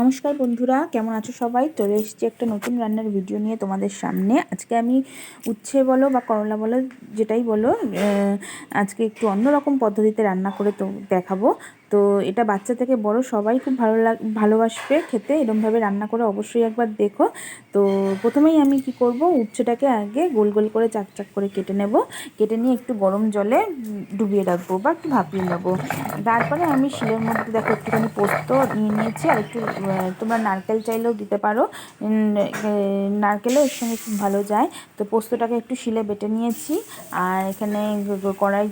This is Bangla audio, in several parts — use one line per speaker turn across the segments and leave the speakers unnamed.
নমস্কার বন্ধুরা, কেমন আছো সবাই? চলে এসেছি একটা নতুন রান্নার ভিডিও নিয়ে তোমাদের সামনে। আজকে আমি উচ্ছে বলো বা করলা বলো, যেটাই বলো আজকে একটু অন্যরকম পদ্ধতিতে রান্না করে তো দেখাবো। তো এটা বাচ্চা থেকে বড় সবাই খুব ভালো লাগ, ভালোবাসবে খেতে, এরমভাবে রান্না করে অবশ্যই একবার দেখো। তো প্রথমেই আমি কি করব, উচ্ছেটাকে আগে গোল গোল করে চাক চাক করে কেটে নেব। কেটে নিয়ে একটু গরম জলে ডুবিয়ে রাখব বা একটু ভাপিয়ে নেব। তারপরে আমি শিলের মধ্যে দেখো একটুখানি পোস্ত নিয়ে নিয়েছি আর একটু তোমরা নারকেল চাইলেও দিতে পারো। নারকেলও এর সঙ্গে খুব ভালো যায়। তো পোস্তটাকে একটু শিলে বেটে নিয়েছি। আর এখানে কড়াই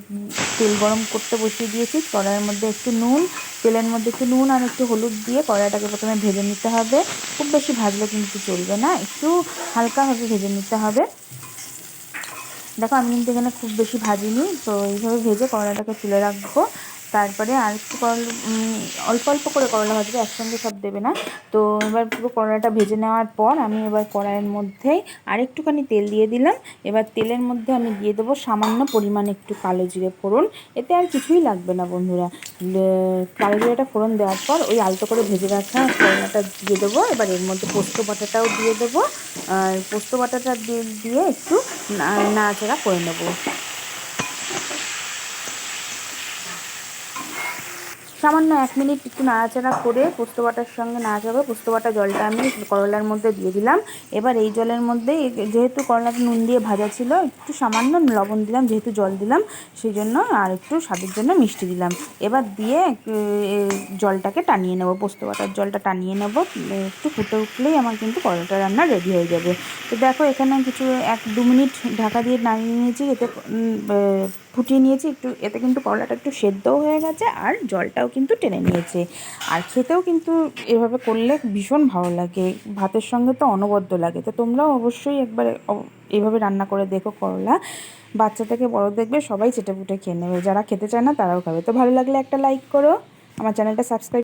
তেল গরম করতে বসিয়ে দিয়েছি। কড়াইয়ের মধ্যে একটু নুন, তেলের মধ্যে একটু নুন আর একটু হলুদ দিয়ে কড়াইটাকে প্রথমে ভেজে নিতে হবে। খুব বেশি ভাজলে কিন্তু চলবে না, একটু হালকাভাবে ভেজে নিতে হবে। দেখো, আমি কিন্তু এখানে খুব বেশি ভাজিনি, তো এইভাবে ভেজে কড়াইটাকে তুলে রাখব। তারপরে আর একটু করলা অল্প অল্প করে করলা ভাজবে, একসঙ্গে সব দেবে না। তো এবার পুরো করলাটা ভেজে নেওয়ার পর আমি এবার কড়াইয়ের মধ্যেই আর একটুখানি তেল দিয়ে দিলাম। এবার তেলের মধ্যে আমি দিয়ে দেবো সামান্য পরিমাণ একটু কালো জিরে ফোড়ন। এতে আর কিছুই লাগবে না বন্ধুরা। কালো জিরেটা ফোড়ন দেওয়ার পর ওই আলতো করে ভেজে রাখা করলাটা দিয়ে দেবো। এবার এর মধ্যে পোস্ত বাটাটাও দিয়ে দেবো। আর পোস্ত বাটাটা দিয়ে দিয়ে একটু নাড়াচাড়া করে নেব। সামান্য এক মিনিট একটু নাড়াচাড়া করে পোস্ত বাটার সঙ্গে নাড়াচাড়া পোস্ত বাটা জলটা আমি করলার মধ্যে দিয়ে দিলাম। এবার এই জলের মধ্যে যেহেতু করলাটা নুন দিয়ে ভাজা ছিল, একটু সামান্য লবণ দিলাম, যেহেতু জল দিলাম সেই জন্য আর একটু স্বাদের জন্য মিষ্টি দিলাম। এবার দিয়ে জলটাকে টানিয়ে নেব পোস্ত বাটার জলটা টানিয়ে নেব। একটু ফুটে উঠলেই আমার কিন্তু করলাটা রান্না রেডি হয়ে যাবে। তো দেখো এখানে কিছু এক দু মিনিট ঢাকা দিয়ে নামিয়ে নিয়েছি, এতে ফুটিয়ে নিয়েছি, একটু, এতে কিন্তু করলাটা একটু সেদ্ধও হয়ে গেছে আর জলটাও কিন্তু টেনে নিয়েছে। আর খেতেও কিন্তু এভাবে করলে ভীষণ ভালো লাগে, ভাতের সঙ্গে তো অনবদ্য লাগে। তো তোমরাও অবশ্যই একবার এভাবে রান্না করে দেখো করলা। বাচ্চা থেকে বড় দেখবে, সবাই চেটে পুটে খেয়ে নেবে। যারা খেতে চায় না, তারাও খাবে। তো ভালো লাগলে একটা লাইক করো। আমার চ্যানেলটা সাবস্ক্রাইব